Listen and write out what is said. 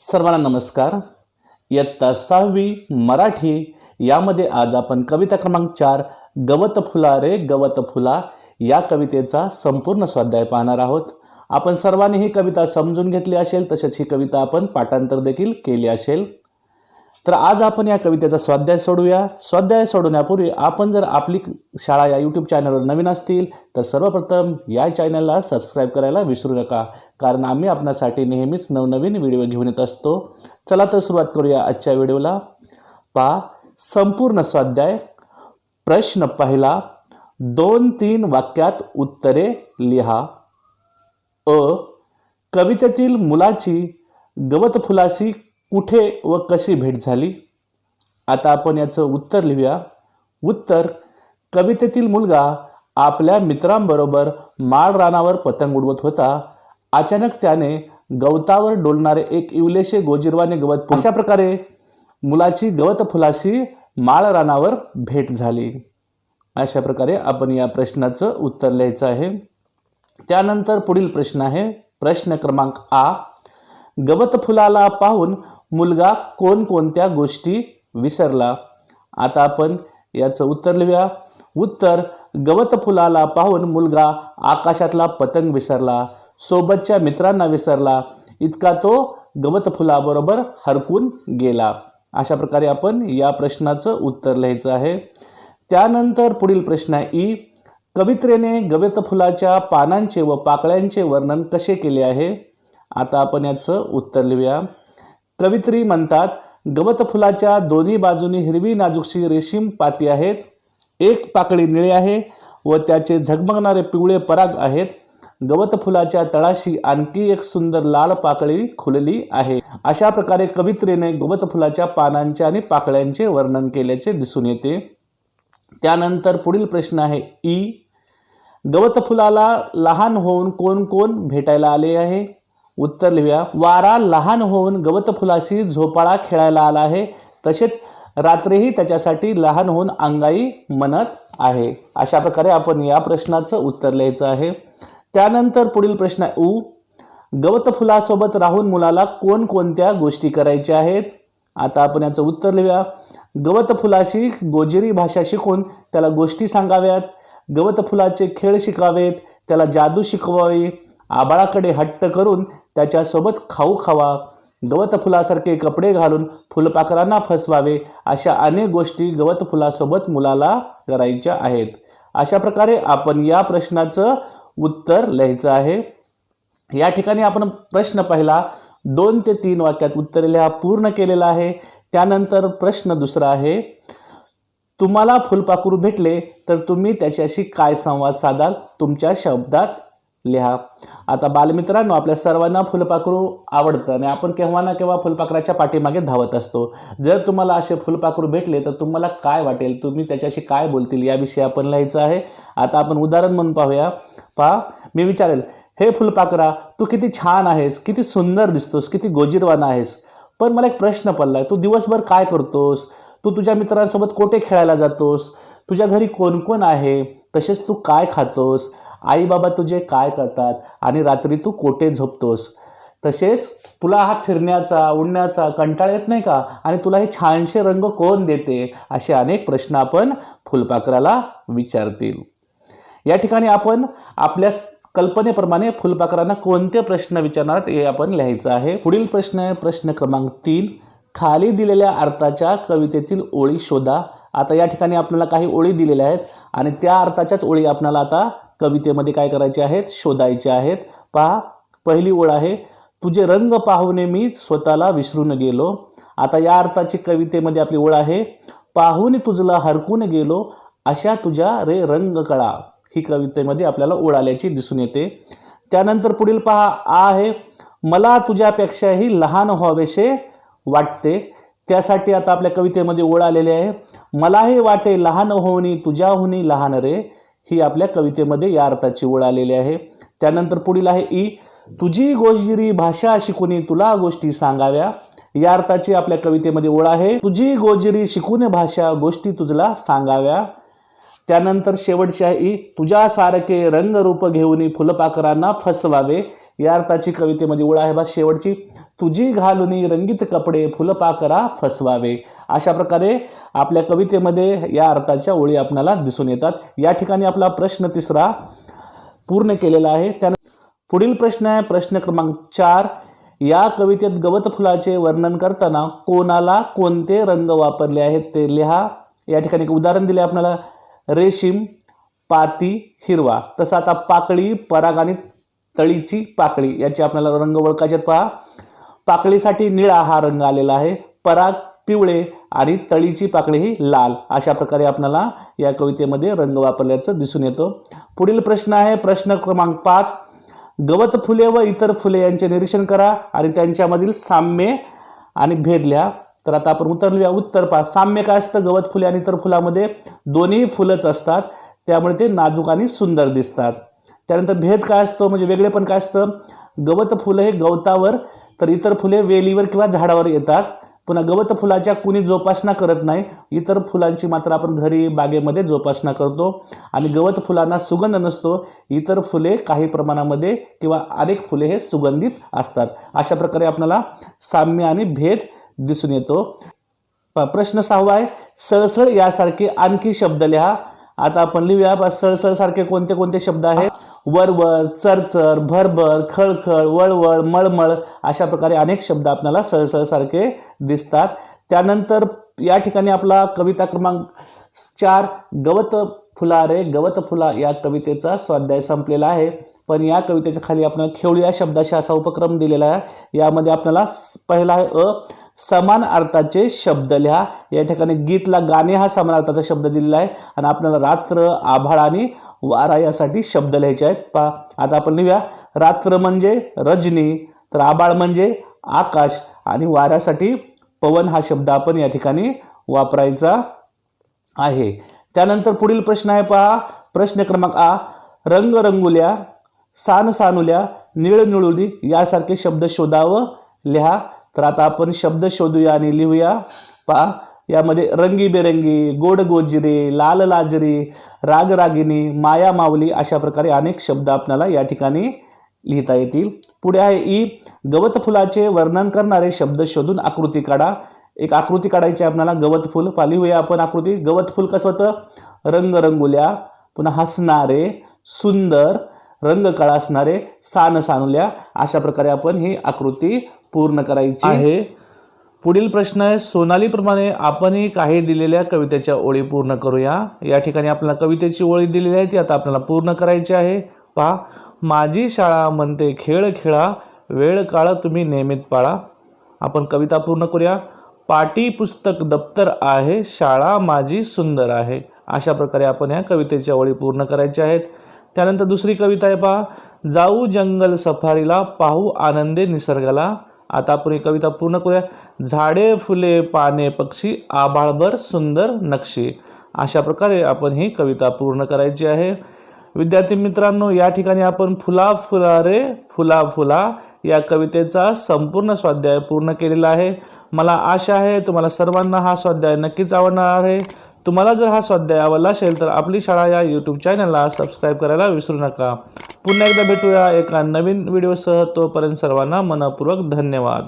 सर्वांना नमस्कार. इयत्ता सहावी मराठी यामध्ये आज आपण कविता क्रमांक चार गवत फुला रे गवत फुला या कवितेचा संपूर्ण स्वाध्याय पाहणार आहोत. आपण सर्वांनी ही कविता समजून घेतली असेल तसेच ही कविता आपण पाठांतर देखील केली असेल. तर आज आपण या कवितेचा स्वाध्याय सोडूया. स्वाध्याय सोडवण्यापूर्वी आपण जर आपली शाळा या यूट्यूब चॅनलवर नवीन असतील तर सर्वप्रथम या चॅनलला सबस्क्राईब करायला विसरू नका. कारण आम्ही आपणासाठी नेहमीच नवनवीन व्हिडिओ घेऊन येत असतो. चला तर सुरुवात करूया आजच्या व्हिडिओला पहा संपूर्ण स्वाध्याय. प्रश्न पहिला. दोन तीन वाक्यात उत्तरे लिहा. अ. कवितेतील मुलाची गवत फुलाशी कुठे व कशी भेट झाली? आता आपण याचं उत्तर लिहूया. उत्तर कवितेतील मुलगा आपल्या मित्रांबरोबर माळ रानावर पतंग उडवत होता. अचानक त्याने गवतावर डोलणारे एक इवलेशे गोजिरवाने गवत अशा प्रकारे मुलाची गवत फुलाशी माळ रानावर भेट झाली. अशा प्रकारे आपण या प्रश्नाचं उत्तर लिहायचं आहे. त्यानंतर पुढील प्रश्न आहे. प्रश्न क्रमांक आ. गवत फुलाला पाहून मुलगा कोणकोणत्या गोष्टी विसरला? आता आपण याचं उत्तर लिहूया. उत्तर गवत फुलाला पाहून मुलगा आकाशातला पतंग विसरला सोबतच्या मित्रांना विसरला इतका तो गवत फुलाबरोबर हरकून गेला. अशा प्रकारे आपण या प्रश्नाचं उत्तर लिहायचं आहे. त्यानंतर पुढील प्रश्न आहे ई कवित्रेने गवत फुलाच्या पानांचे व पाकळ्यांचे वर्णन कसे केले आहे? आता आपण याचं उत्तर लिहूया. कवित्री म्हणतात गवत फुलाच्या दोन्ही बाजूनी हिरवी नाजूकशी रेशीम पाती आहेत. एक पाकळी निळी आहे व त्याचे झगमगणारे पिवळे पराग आहेत. गवत फुलाच्या तळाशी आणखी एक सुंदर लाल पाकळी खुलली आहे. अशा प्रकारे कवित्रेने गवत फुलाच्या पानांचे आणि पाकळ्यांचे वर्णन केल्याचे दिसून येते. त्यानंतर पुढील प्रश्न आहे ई. गवत फुलाला लहान होऊन कोण कोण भेटायला आले आहे? उत्तर लिहूया वारा लहान होऊन गवत फुलाशी झोपाळा खेळायला आला आहे. तसेच रात्रीही त्याच्यासाठी लहान होऊन अंगाई म्हणत आहे. अशा प्रकारे आपण या प्रश्नाचं उत्तर लिहायचं आहे. त्यानंतर पुढील प्रश्न आहे उ. गवत फुलासोबत राहून मुलाला कोणकोणत्या गोष्टी करायच्या आहेत? आता आपण याचं उत्तर लिहूया. गवत फुलाशी गोजिरी भाषा शिकून त्याला गोष्टी सांगाव्यात. गवत फुलाचे खेळ शिकावेत. त्याला जादू शिकवावी. आबाळाकडे हट्ट करून त्याच्यासोबत खाऊ खावा गवत फुलासारखे कपडे घालून फुलपाखरांना फसवावे अशा अनेक गोष्टी गवत फुलासोबत मुलाला करायच्या आहेत. अशा प्रकारे आपण या प्रश्नाचं उत्तर लिहायचं आहे. या ठिकाणी आपण प्रश्न पहिला. दोन ते तीन वाक्यात उत्तर लिहा पूर्ण केलेला आहे. त्यानंतर प्रश्न दुसरा आहे. तुम्हाला फुलपाखरू भेटले तर तुम्ही त्याच्याशी काय संवाद साधाल? तुमच्या शब्दात लिहा. आता बालमित्रांनो आपल्या सर्वांना फुलपाखरू आवडतं आणि आपण केव्हा ना केव्हा फुलपाखराच्या पाठीमागे धावत असतो. जर तुम्हाला असे फुलपाखरू भेटले तर तुम्हाला काय वाटेल? तुम्ही त्याच्याशी काय बोलतील? याविषयी आपण लिहायचं आहे. आता आपण उदाहरण म्हणून पाहूया. पहा मी विचारेल हे फुलपाखरा तू किती छान आहेस किती सुंदर दिसतोस किती गोजीरवाना आहेस. पण मला एक प्रश्न पडला तू दिवसभर काय करतोस? तू तुझ्या मित्रांसोबत कोठे खेळायला जातोस? तुझ्या घरी कोण कोण आहे? तसेच तू काय खातोस? आई बाबा तुझे काय करतात? आणि रात्री तू कोठे झोपतोस? तसेच तुला हा फिरण्याचा उडण्याचा कंटाळा येत नाही का? आणि तुला हे छानसे रंग कोण देते? असे अनेक प्रश्न आपण फुलपाखराला विचारतील. या ठिकाणी आपण आपल्या कल्पनेप्रमाणे फुलपाखरांना कोणते प्रश्न विचारणार हे आपण लिहायचं आहे. पुढील प्रश्न आहे प्रश्न क्रमांक तीन. खाली दिलेल्या अर्थाच्या कवितेतील ओळी शोधा. आता या ठिकाणी आपल्याला काही ओळी दिलेल्या आहेत आणि त्या अर्थाच्याच ओळी आपल्याला आता कवितेमध्ये काय करायचे आहेत? शोधायचे आहेत. पहा पहिली ओळ आहे तुझे रंग पाहुणे मी स्वतःला विसरून गेलो. आता या अर्थाची कवितेमध्ये आपली ओळ आहे पाहून तुझला हरकून गेलो अशा तुझ्या रे रंग कळा. ही कवितेमध्ये आपल्याला ओळ आल्याची दिसून येते. त्यानंतर पुढील पहा आ आहे मला तुझ्यापेक्षाही लहान व्हावेसे वाटते. त्यासाठी आता आपल्या कवितेमध्ये ओळ आलेली आहे मलाही वाटे लहान होऊनी तुझ्याहुनी लहान रे. ही आपल्या कवितेमध्ये या अर्थाची ओळ आलेली आहे. त्यानंतर पुढील आहे ई तुझी गोजिरी भाषा शिकून तुला गोष्टी सांगाव्या. या अर्थाची आपल्या कवितेमध्ये ओळ आहे. तुझी गोजिरी शिकून भाषा गोष्टी तुझला सांगाव्या. त्यानंतर शेवटची आहे ई तुझ्यासारखे रंगरूप घेऊन फुलपाखरांना फसवावे. या अर्थाची कवितेमध्ये ओळ आहे बा शेवटची. तुझी घालुनी रंगीत कपडे फुलपाकरा फसवावे. अशा प्रकारे आपल्या कवितेमध्ये या अर्थाच्या ओळी आपल्याला दिसून येतात. या ठिकाणी आपला प्रश्न तिसरा पूर्ण केलेला आहे. त्यानंतर पुढील प्रश्न आहे प्रश्न क्रमांक चार. या कवितेत गवत फुलाचे वर्णन करताना कोणाला कोणते रंग वापरले आहेत ते लिहा. या ठिकाणी एक उदाहरण दिले आपल्याला. रेशीम पाती हिरवा. तसं आता पाकळी पराग आणि तळीची पाकळी याची आपल्याला रंग ओळखायचे पहा. पाकळीसाठी निळा हा रंग आलेला आहे. पराग पिवळे आणि तळीची पाकळी ही लाल. अशा प्रकारे आपल्याला या कवितेमध्ये रंग वापरल्याचं दिसून येतो. पुढील प्रश्न आहे. प्रश्न क्रमांक पाच. गवत फुले व इतर फुले यांचे निरीक्षण करा आणि त्यांच्यामधील साम्ये आणि भेद लिहा. तर आता आपण उत्तर लिहूया. उत्तर पाच साम्य काय असतं? गवत फुले आणि इतर फुलामध्ये दोन्ही फुलंच असतात. त्यामुळे ते नाजूक आणि सुंदर दिसतात. त्यानंतर भेद काय असतो? म्हणजे वेगळे पण काय असतं? गवत फुलं हे गवतावर तर इतर फुले वेलीवर किंवा झाडावर येतात. पुन्हा गवत फुलाच्या कुणी जोपासना करत नाही. इतर फुलांची मात्र आपण घरी बागेमध्ये जोपासना करतो. आणि गवत फुलांना सुगंध नसतो. इतर फुले काही प्रमाणामध्ये किंवा अनेक फुले हे सुगंधित असतात. अशा प्रकारे आपल्याला साम्य आणि भेद दिसून येतो. प- प्रश्न सहावा आहे. सळसळ यासारखे आणखी शब्द लिहा. आता आपण लिहूया. बा सळसळ सारखे कोणते कोणते शब्द आहेत? वरवर चरचर भरभर खळखळ वळवळ मळमळ अशा प्रकारे अनेक शब्द आपल्याला सळसळसारखे दिसतात. त्यानंतर या ठिकाणी आपला कविता क्रमांक चार गवत फुला रे गवत फुला या कवितेचा स्वाध्याय संपलेला आहे. पण या कवितेच्या खाली आपल्याला खेळू या शब्दाशी असा उपक्रम दिलेला आहे. यामध्ये आपल्याला पहिला आहे अ समान अर्थाचे शब्द लिहा. या ठिकाणी गीतला गाणे हा समान अर्थाचा शब्द दिलेला आहे. आणि आपल्याला रात्र आभाळ आणि वारा यासाठी शब्द लिहायचे आहेत. पा आता आपण लिहूया. रात्र म्हणजे रजनी तर आभाळ म्हणजे आकाश आणि वाऱ्यासाठी पवन हा शब्द आपण या ठिकाणी वापरायचा आहे. त्यानंतर पुढील प्रश्न आहे पहा. प्रश्न क्रमांक आ रंग रंगुल्या सान सानुल्या निळ निळुली यासारखे शब्द शोधावं. लिहा. तर आता आपण शब्द शोधूया आणि लिहूया. पहा. यामध्ये रंगीबेरंगी गोडगोजिरी लाल लाजरी रागरागिनी माया मावली अशा प्रकारे अनेक शब्द आपल्याला या ठिकाणी लिहिता येतील. पुढे आहे ई गवत फुलाचे वर्णन करणारे शब्द शोधून आकृती काढा. एक आकृती काढायची आपल्याला गवत फुल. आपण आकृती. गवत फुल कसं होतं? रंगरंगुल्या पुन्हा हसणारे सुंदर रंग काळा असणारे सान सानुल्या. अशा प्रकारे आपण ही आकृती पूर्ण करायची आहे. पुढील प्रश्न आहे सोनालीप्रमाणे आपणही काही दिलेल्या कवितेच्या ओळी पूर्ण करूया. या ठिकाणी आपल्याला कवितेची ओळी दिलेली आहे ती आता आपल्याला पूर्ण करायची आहे. पहा माझी शाळा म्हणते खेळ खेळा वेळ काळ तुम्ही नियमित पाळा. आपण कविता पूर्ण करूया. पाटी पुस्तक दप्तर आहे शाळा माझी सुंदर आहे. अशा प्रकारे आपण या कवितेच्या ओळी पूर्ण करायच्या आहेत. त्यानंतर दुसरी कविता आहे पहा जाऊ जंगल सफारीला पाहू आनंदे निसर्गाला. आता आपण ही कविता पूर्ण करूया. झाडे फुले पाने पक्षी आभाळभर सुंदर नक्षी. अशा प्रकारे आपण ही कविता पूर्ण करायची आहे. विद्यार्थी मित्रांनो या ठिकाणी आपण फुला फुला रे फुला फुला या कवितेचा संपूर्ण स्वाध्याय पूर्ण केलेला आहे. मला आशा आहे तुम्हाला सर्वांना हा स्वाध्याय नक्कीच आवडणार आहे. तुम्हाला जर हा स्वाध्याय आवडला असेल तर आपली शाळा या यूट्यूब चॅनलला सबस्क्राईब करायला विसरू नका. पुन्हा एकदा भेटूया एका नवीन व्हिडिओसह तोपर्यंत सर्वांना मनपूर्वक धन्यवाद.